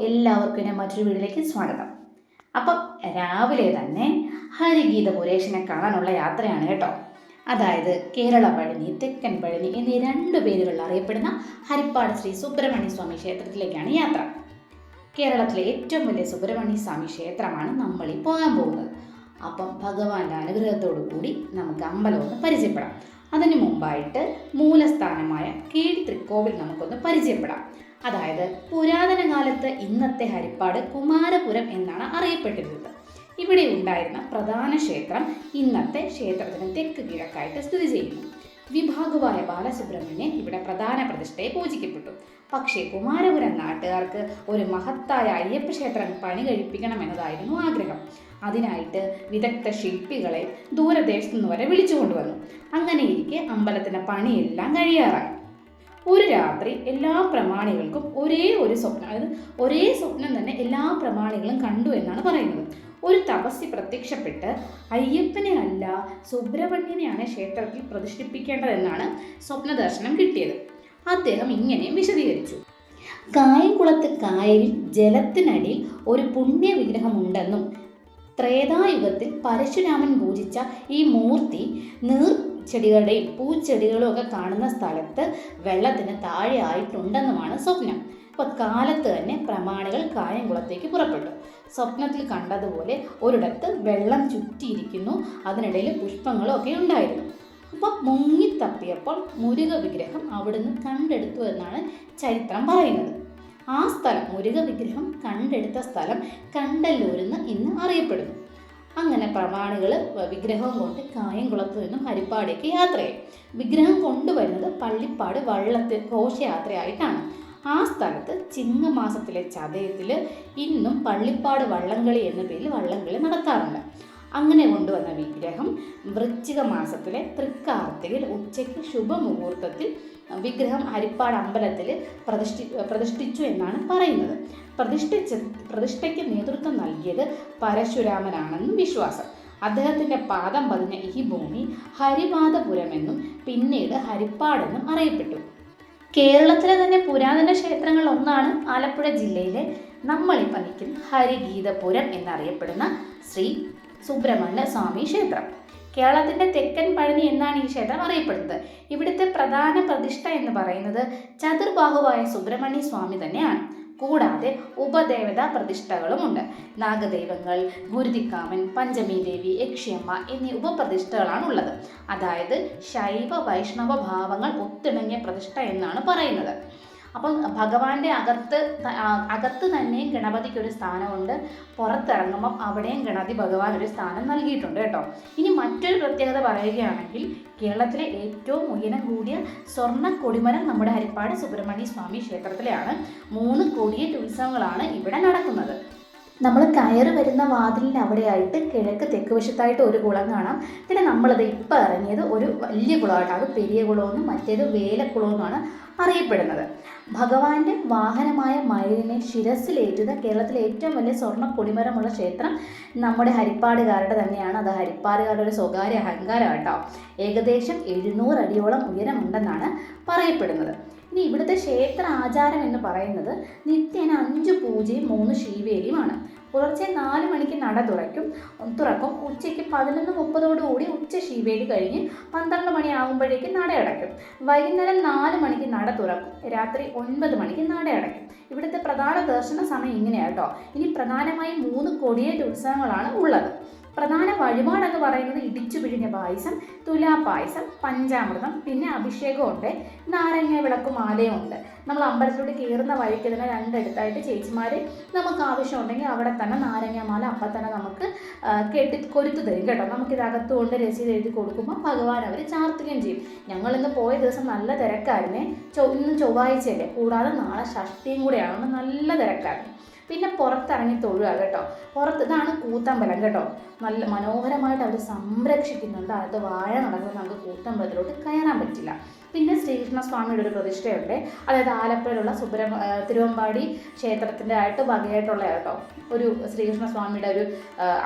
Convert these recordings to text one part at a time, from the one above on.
എല്ലാവർക്കും എന്റെ മറ്റൊരു വീട്ടിലേക്ക് സ്വാഗതം. അപ്പം രാവിലെ തന്നെ ഹരിഗീത പുരേഷനെ കാണാനുള്ള യാത്രയാണ് കേട്ടോ. അതായത് കേരള പഴനി തെക്കൻ പഴനി എന്നീ രണ്ട് പേരുകളിൽ അറിയപ്പെടുന്ന ഹരിപ്പാട് ശ്രീ സുബ്രഹ്മണ്യ സ്വാമി ക്ഷേത്രത്തിലേക്കാണ് യാത്ര. കേരളത്തിലെ ഏറ്റവും വലിയ സുബ്രഹ്മണ്യ സ്വാമി ക്ഷേത്രമാണ് നമ്മൾ ഈ പോകാൻ പോകുന്നത്. അപ്പം ഭഗവാന്റെ അനുഗ്രഹത്തോടു കൂടി നമുക്ക് അമ്പലം ഒന്ന് പരിചയപ്പെടാം. അതിനു മുമ്പായിട്ട് മൂലസ്ഥാനമായ കീഴ് തൃക്കോവിൽ നമുക്കൊന്ന് പരിചയപ്പെടാം. അതായത് പുരാതന കാലത്ത് ഇന്നത്തെ ഹരിപ്പാട് കുമാരപുരം എന്നാണ് അറിയപ്പെട്ടിരുന്നത്. ഇവിടെ ഉണ്ടായിരുന്ന പ്രധാന ക്ഷേത്രം ഇന്നത്തെ ക്ഷേത്രത്തിന് തെക്ക് കിഴക്കായിട്ട് സ്ഥിതി ചെയ്യുന്നു. വിഭാഗുവായ ബാലസുബ്രഹ്മണ്യൻ ഇവിടെ പ്രധാന പ്രതിഷ്ഠയെ പൂജിക്കപ്പെട്ടു. പക്ഷേ കുമാരപുരം നാട്ടുകാർക്ക് ഒരു മഹത്തായ അയ്യപ്പ ക്ഷേത്രം പണി കഴിപ്പിക്കണമെന്നതായിരുന്നു ആഗ്രഹം. അതിനായിട്ട് വിദഗ്ധ ശില്പികളെ ദൂരദേശത്തു നിന്ന് വരെ വിളിച്ചു കൊണ്ടുവന്നു. അങ്ങനെ ഇരിക്കെ അമ്പലത്തിന്റെ പണിയെല്ലാം കഴിയാറായി. ഒരു രാത്രി എല്ലാ പ്രമാണികൾക്കും ഒരേ ഒരു സ്വപ്നം അതായത് ഒരേ സ്വപ്നം തന്നെ എല്ലാ പ്രമാണികളും കണ്ടു എന്നാണ് പറയുന്നത്. ഒരു തപസ്സി പ്രത്യക്ഷപ്പെട്ട് അയ്യപ്പനെ അല്ല സുബ്രഹ്മണ്യനെയാണ് ക്ഷേത്രത്തിൽ പ്രതിഷ്ഠിപ്പിക്കേണ്ടതെന്നാണ് സ്വപ്നദർശനം കിട്ടിയത്. അദ്ദേഹം ഇങ്ങനെ വിശദീകരിച്ചു. കായംകുളത്ത് കായലിൽ ജലത്തിനടിയിൽ ഒരു പുണ്യ വിഗ്രഹമുണ്ടെന്നും ത്രേതായുഗത്തിൽ പരശുരാമൻ പൂജിച്ച ഈ മൂർത്തി നീർ ചെടികളുടെയും പൂച്ചെടികളും ഒക്കെ കാണുന്ന സ്ഥലത്ത് വെള്ളത്തിന് താഴെ ആയിട്ടുണ്ടെന്നുമാണ് സ്വപ്നം. അപ്പോൾ കാലത്ത് തന്നെ പ്രമാണികൾ കായംകുളത്തേക്ക് പുറപ്പെട്ടു. സ്വപ്നത്തിൽ കണ്ടതുപോലെ ഒരിടത്ത് വെള്ളം ചുറ്റിയിരിക്കുന്നു. അതിനിടയിൽ പുഷ്പങ്ങളും ഒക്കെ ഉണ്ടായിരുന്നു. അപ്പോൾ മുങ്ങിത്തപ്പിയപ്പോൾ മുരുക വിഗ്രഹം അവിടുന്ന് കണ്ടെടുത്തു എന്നാണ് ചരിത്രം പറയുന്നത്. ആ സ്ഥലം മുരുക വിഗ്രഹം കണ്ടെടുത്ത സ്ഥലം കണ്ടല്ലൂരെന്ന് ഇന്ന് അറിയപ്പെടുന്നു. അങ്ങനെ പ്രമാണികൾ വിഗ്രഹം കൊണ്ട് കായംകുളത്ത് നിന്നും ഹരിപ്പാടേക്ക് യാത്രയായി. വിഗ്രഹം കൊണ്ടുവരുന്നത് പള്ളിപ്പാട് വള്ളത്തിൽ ഘോഷയാത്രയായിട്ടാണ്. ആ സ്ഥലത്ത് ചിങ്ങമാസത്തിലെ ചതയത്തിൽ ഇന്നും പള്ളിപ്പാട് വള്ളംകളി എന്ന പേരിൽ വള്ളംകളി നടത്താറുണ്ട്. അങ്ങനെ കൊണ്ടുവന്ന വിഗ്രഹം വൃശ്ചിക മാസത്തിലെ തൃക്കാർത്തികയിൽ ഉച്ചയ്ക്ക് ശുഭമുഹൂർത്തത്തിൽ വിഗ്രഹം ഹരിപ്പാട് അമ്പലത്തിൽ പ്രതിഷ്ഠി പ്രതിഷ്ഠിച്ചു എന്നാണ് പറയുന്നത്. പ്രതിഷ്ഠിച്ച പ്രതിഷ്ഠയ്ക്ക് നേതൃത്വം നൽകിയത് പരശുരാമനാണെന്നും വിശ്വാസം. അദ്ദേഹത്തിന്റെ പാദം പതിഞ്ഞ ഈ ഭൂമി ഹരിപാദപുരമെന്നും പിന്നീട് ഹരിപ്പാടെന്നും അറിയപ്പെട്ടു. കേരളത്തിലെ തന്നെ പുരാതന ക്ഷേത്രങ്ങൾ ഒന്നാണ് ആലപ്പുഴ ജില്ലയിലെ നമ്മളിപ്പോൾ നിൽക്കുന്ന ഹരിഗീതപുരം എന്നറിയപ്പെടുന്ന ശ്രീ സുബ്രഹ്മണ്യ സ്വാമി ക്ഷേത്രം. കേരളത്തിന്റെ തെക്കൻ പഴനി എന്നാണ് ഈ ക്ഷേത്രം അറിയപ്പെടുന്നത്. ഇവിടുത്തെ പ്രധാന പ്രതിഷ്ഠ എന്ന് പറയുന്നത് ചതുർബാഹുവായ സുബ്രഹ്മണ്യ സ്വാമി തന്നെയാണ്. കൂടാതെ ഉപദേവതാ പ്രതിഷ്ഠകളുമുണ്ട്. നാഗദൈവങ്ങൾ ഗുരുതിക്കാമൻ പഞ്ചമി ദേവി യക്ഷിയമ്മ എന്നീ ഉപപ്രതിഷ്ഠകളാണ് ഉള്ളത് അതായത് ശൈവ വൈഷ്ണവ ഭാവങ്ങൾ ഒത്തിണങ്ങിയ പ്രതിഷ്ഠ എന്നാണ് പറയുന്നത്. അപ്പം ഭഗവാന്റെ അകത്ത് അകത്ത് തന്നെയും ഗണപതിക്ക് ഒരു സ്ഥാനമുണ്ട്. പുറത്തിറങ്ങുമ്പം അവിടെയും ഗണപതി ഭഗവാൻ ഒരു സ്ഥാനം നൽകിയിട്ടുണ്ട് കേട്ടോ. ഇനി മറ്റൊരു പ്രത്യേകത പറയുകയാണെങ്കിൽ കേരളത്തിലെ ഏറ്റവും ഉയരം കൂടിയ സ്വർണ കൊടിമരം നമ്മുടെ ഹരിപ്പാട് സുബ്രഹ്മണ്യ സ്വാമി ക്ഷേത്രത്തിലെയാണ്. മൂന്ന് കൊടിയേറ്റ് ഉത്സവങ്ങളാണ് ഇവിടെ നടക്കുന്നത്. നമ്മൾ കയറി വരുന്ന വാതിലിന്റെ അവിടെയായിട്ട് കിഴക്ക് തെക്ക് വശത്തായിട്ട് ഒരു കുളം കാണാം. പിന്നെ നമ്മളത് ഇപ്പം ഇറങ്ങിയത് ഒരു വലിയ കുളമായിട്ട് അത് പെരിയ കുളമെന്നും മറ്റേത് വേലക്കുളമെന്നുമാണ് അറിയപ്പെടുന്നത്. ഭഗവാന്റെ വാഹനമായ മയിലിനെ ശിരസിലേറ്റുന്ന കേരളത്തിലെ ഏറ്റവും വലിയ സ്വർണ കൊടിമരമുള്ള ക്ഷേത്രം നമ്മുടെ ഹരിപ്പാടുകാരുടെ തന്നെയാണ്. അത് ഹരിപ്പാടുകാരുടെ ഒരു സ്വകാര്യ അഹങ്കാരം കേട്ടോ ഏകദേശം എഴുന്നൂറ് അടിയോളം ഉയരമുണ്ടെന്നാണ് പറയപ്പെടുന്നത്. ഇനി ഇവിടുത്തെ ക്ഷേത്ര ആചാരം എന്ന് പറയുന്നത് നിത്യേന അഞ്ച് പൂജയും മൂന്ന് ശീവേലിയുമാണ്. പുലർച്ചെ നാല് മണിക്ക് നട തുറയ്ക്കും. തുറക്കും. ഉച്ചയ്ക്ക് പതിനൊന്ന് മുപ്പതോടുകൂടി ഉച്ച ശീവേലി കഴിഞ്ഞ് പന്ത്രണ്ട് മണിയാകുമ്പോഴേക്കും നട അടയ്ക്കും. വൈകുന്നേരം നാല് മണിക്ക് നട തുറക്കും. രാത്രി ഒൻപത് മണിക്ക് നട അടയ്ക്കും. ഇവിടുത്തെ പ്രധാന ദർശന സമയം ഇങ്ങനെയാണ് കേട്ടോ ഇനി പ്രധാനമായും മൂന്ന് കൊടിയേറ്റ് ഉത്സവങ്ങളാണ് ഉള്ളത്. പ്രധാന വഴിപാടെന്ന് പറയുന്നത് ഇടിച്ചു പിഴിഞ്ഞ പായസം തുലാപായസം പഞ്ചാമൃതം പിന്നെ അഭിഷേകമുണ്ട്. നാരങ്ങ വിളക്കും മാലയും ഉണ്ട് നമ്മൾ അമ്പലത്തിലൂടെ കയറുന്ന വഴിക്ക് തന്നെ രണ്ടിടത്തായിട്ട് ചേച്ചിമാർ നമുക്ക് ആവശ്യമുണ്ടെങ്കിൽ അവിടെ തന്നെ നാരങ്ങാമാല അപ്പം തന്നെ നമുക്ക് കെട്ടി കൊരുത്തു തരും കേട്ടോ. നമുക്കിതകത്ത് കൊണ്ട് രസീത് എഴുതി കൊടുക്കുമ്പോൾ ഭഗവാൻ അവർ ചാർത്തുകയും ചെയ്യും. ഞങ്ങളിന്ന് പോയ ദിവസം നല്ല തിരക്കായിരുന്നേ. ചൊ ഇന്ന് ചൊവ്വാഴ്ചയല്ലേ. കൂടാതെ നാളെ ഷഷ്ടിയും കൂടെയാണ്. നല്ല തിരക്കായിരുന്നു. പിന്നെ പുറത്തിറങ്ങി തൊഴുക കേട്ടോ. പുറത്ത് ഇതാണ് കൂത്തമ്പലം കേട്ടോ. നല്ല മനോഹരമായിട്ട് അവർ സംരക്ഷിക്കുന്നുണ്ട്. അത് വാഴ നടക്കുന്ന നമുക്ക് കൂത്തമ്പലത്തിലോട്ട് കയറാൻ പറ്റില്ല. പിന്നെ ശ്രീകൃഷ്ണ സ്വാമിയുടെ ഒരു പ്രതിഷ്ഠയുണ്ട്. അതായത് ആലപ്പുഴയിലുള്ള സുബ്ര തിരുവമ്പാടി ക്ഷേത്രത്തിന്റെ ആയിട്ട് വകയായിട്ടുള്ള കേട്ടോ ഒരു ശ്രീകൃഷ്ണ സ്വാമിയുടെ ഒരു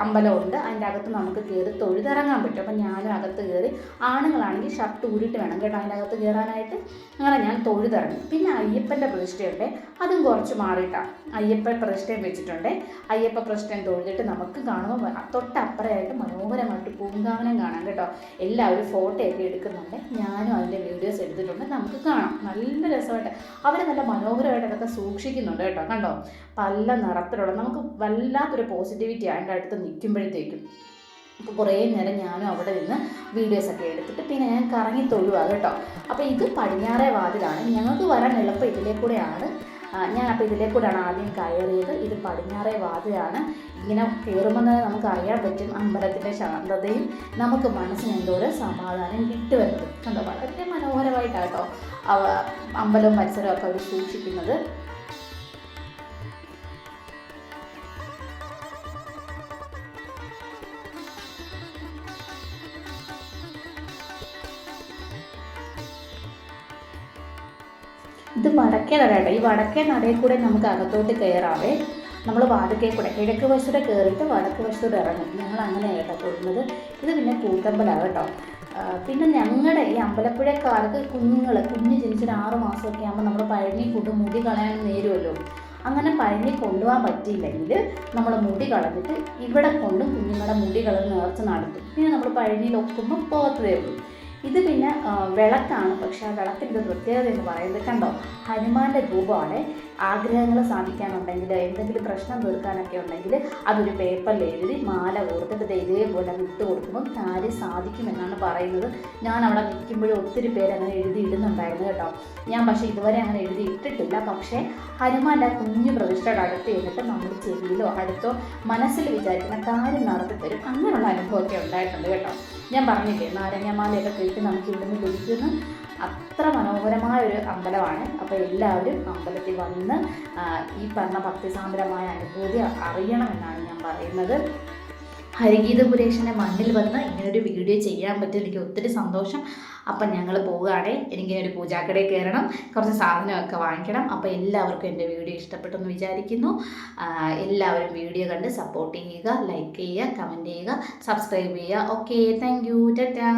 അമ്പലമുണ്ട്. അതിന്റെ അകത്ത് നമുക്ക് കയറി തൊഴുതിറങ്ങാൻ പറ്റും. അപ്പം ഞാനും അകത്ത് കയറി ആണുങ്ങളാണെങ്കിൽ ഷർട്ട് ഊരിട്ട് വേണം കേട്ടോ അതിന്റെ അകത്ത് കയറാനായിട്ട്. അങ്ങനെ ഞാൻ തൊഴുതിറങ്ങി. പിന്നെ അയ്യപ്പന്റെ പ്രതിഷ്ഠയുണ്ട്. അതും കുറച്ച് മാറിയിട്ടാണ് അയ്യപ്പ പ്രതിഷ്ഠയും വെച്ചിട്ടുണ്ട്. അയ്യപ്പ പ്രശ്നം തൊഴുതിട്ട് നമുക്ക് കാണുമ്പോൾ തൊട്ടപ്പുറമായിട്ട് മനോഹരമായിട്ട് പൂങ്കാവനം കാണാം കേട്ടോ. എല്ലാവരും ഫോട്ടോയൊക്കെ എടുക്കുന്നുണ്ട്. ഞാനും അതിന്റെ വീഡിയോസ് എടുത്തിട്ടുണ്ട്. നമുക്ക് കാണാം. നല്ല രസമായിട്ട്. അവർ നല്ല മനോഹരമായിട്ട് അതൊക്കെ സൂക്ഷിക്കുന്നുണ്ട് കേട്ടോ. കണ്ടോ? പല നിറത്തിലുള്ള നമുക്ക് വല്ലാത്തൊരു പോസിറ്റിവിറ്റി അതിന്റെ അടുത്ത് നിൽക്കുമ്പോഴത്തേക്കും. അപ്പോൾ കുറേ നേരം ഞാനും അവിടെ നിന്ന് വീഡിയോസൊക്കെ എടുത്തിട്ട് പിന്നെ ഞാൻ കറങ്ങി തൊഴുവാ കേട്ടോ. അപ്പോൾ ഇത് പടിഞ്ഞാറേ വാതിലാണ്. ഞങ്ങൾക്ക് വരാൻ എളുപ്പം ഇതിലേ കൂടെയാണ്. ആ, ഞാൻ അപ്പോൾ ആദ്യം കയറിയത്. ഇത് പടിഞ്ഞാറേ വാതിലാണ് ഇങ്ങനെ കയറുമ്പോൾ തന്നെ നമുക്ക് അറിയാൻ പറ്റും അമ്പലത്തിന്റെ ശാന്തതയും നമുക്ക് മനസ്സിന് എന്തോരം സമാധാനം കിട്ടുമെന്നത്. കണ്ടോ? വളരെ മനോഹരമായിട്ടാണ് അവ അമ്പലവും പരിസരവും ഒക്കെ അവർ സൂക്ഷിക്കുന്നത്. ഇത് വടക്കേ നട ഈ വടക്കേ നടയിൽ കൂടെ നമുക്ക് അകത്തോട്ട് കയറാവേ നമ്മൾ വാതുക്കേ കൂടെ കിഴക്ക് വശത്തൂടെ കയറിയിട്ട് വടക്ക് വശത്തൂടെ ഇറങ്ങും. ഞങ്ങൾ അങ്ങനെ കേട്ടോ പോകുന്നത്. ഇത് പിന്നെ കൂത്തമ്പലാണ് കേട്ടോ. പിന്നെ ഞങ്ങളുടെ ഈ അമ്പലപ്പുഴക്കാർക്ക് കുഞ്ഞുങ്ങൾ കുഞ്ഞ് ജനിച്ചൊരു ആറ് മാസമൊക്കെ ആകുമ്പോൾ നമ്മൾ പഴനി കൊണ്ട് മുടി കളയാൻ നേരുമല്ലോ അങ്ങനെ പഴനി കൊണ്ടുപോകാൻ പറ്റിയില്ലെങ്കിൽ നമ്മൾ മുടി കളഞ്ഞിട്ട് ഇവിടെ കൊണ്ടും കുഞ്ഞുങ്ങളുടെ മുടി കളഞ്ഞ് നേർച്ച നടത്തും. പിന്നെ നമ്മൾ പഴനിയിൽ ഒക്കുമ്പോൾ പോകത്തതേ ഉള്ളൂ. ഇത് പിന്നെ വിളക്കാണ്. പക്ഷേ ആ വിളക്കിന്റെ പ്രത്യേകത എന്ന് പറയുന്നത് കണ്ടോ? ഹനുമാന്റെ രൂപമാണ്. ആഗ്രഹങ്ങൾ സാധിക്കാനുണ്ടെങ്കിൽ എന്തെങ്കിലും പ്രശ്നം തീർക്കാനൊക്കെ ഉണ്ടെങ്കിൽ അതൊരു പേപ്പറിൽ എഴുതി മാല ഓർത്തിട്ട് ഇതേപോലെ വിട്ട് കൊടുക്കുമ്പോൾ കാര്യം സാധിക്കുമെന്നാണ് പറയുന്നത്. ഞാൻ അവിടെ നിൽക്കുമ്പോഴും ഒത്തിരി പേര് അങ്ങനെ എഴുതി ഇടുന്നുണ്ടായിരുന്നു കേട്ടോ. ഞാൻ പക്ഷേ ഇതുവരെ അങ്ങനെ എഴുതി ഇട്ടിട്ടില്ല. പക്ഷേ ഹനുമാന്റെ ആ കുഞ്ഞു പ്രതിഷ്ഠയുടെ അടുത്ത് ചെന്നിട്ട് നമ്മൾ ചെവിയിലോ അടുത്തോ മനസ്സിൽ വിചാരിക്കുന്ന കാര്യം നടത്തി തരും അങ്ങനെയുള്ള അനുഭവമൊക്കെ ഉണ്ടായിട്ടുണ്ട് കേട്ടോ. ഞാൻ പറഞ്ഞില്ലേ നാരങ്ങമാലയൊക്കെ കഴിച്ച് നമുക്ക് ഇവിടുന്ന് ലഭിക്കുന്ന അത്ര മനോഹരമായ ഒരു അമ്പലമാണ്. അപ്പോൾ എല്ലാവരും അമ്പലത്തിൽ വന്ന് ഈ പറഞ്ഞ ഭക്തിസാന്ദ്രമായ അനുഭൂതി അറിയണമെന്നാണ് ഞാൻ പറയുന്നത്. ഹരിഗീത പുരേഷന്റെ മണ്ണിൽ വന്ന് ഇങ്ങനൊരു വീഡിയോ ചെയ്യാൻ പറ്റും. എനിക്ക് ഒത്തിരി സന്തോഷം. അപ്പം ഞങ്ങൾ പോവുകയാണെ. എനിക്കിങ്ങനെ ഒരു പൂജാക്കടയിൽ കയറണം. കുറച്ച് സാധനമൊക്കെ വാങ്ങിക്കണം. അപ്പോൾ എല്ലാവർക്കും എന്റെ വീഡിയോ ഇഷ്ടപ്പെട്ടെന്ന് വിചാരിക്കുന്നു. എല്ലാവരും വീഡിയോ കണ്ട് സപ്പോർട്ട് ചെയ്യുക ലൈക്ക് ചെയ്യുക കമന്റ് ചെയ്യുക സബ്സ്ക്രൈബ് ചെയ്യുക. Okay thank you. ടാറ്റാ.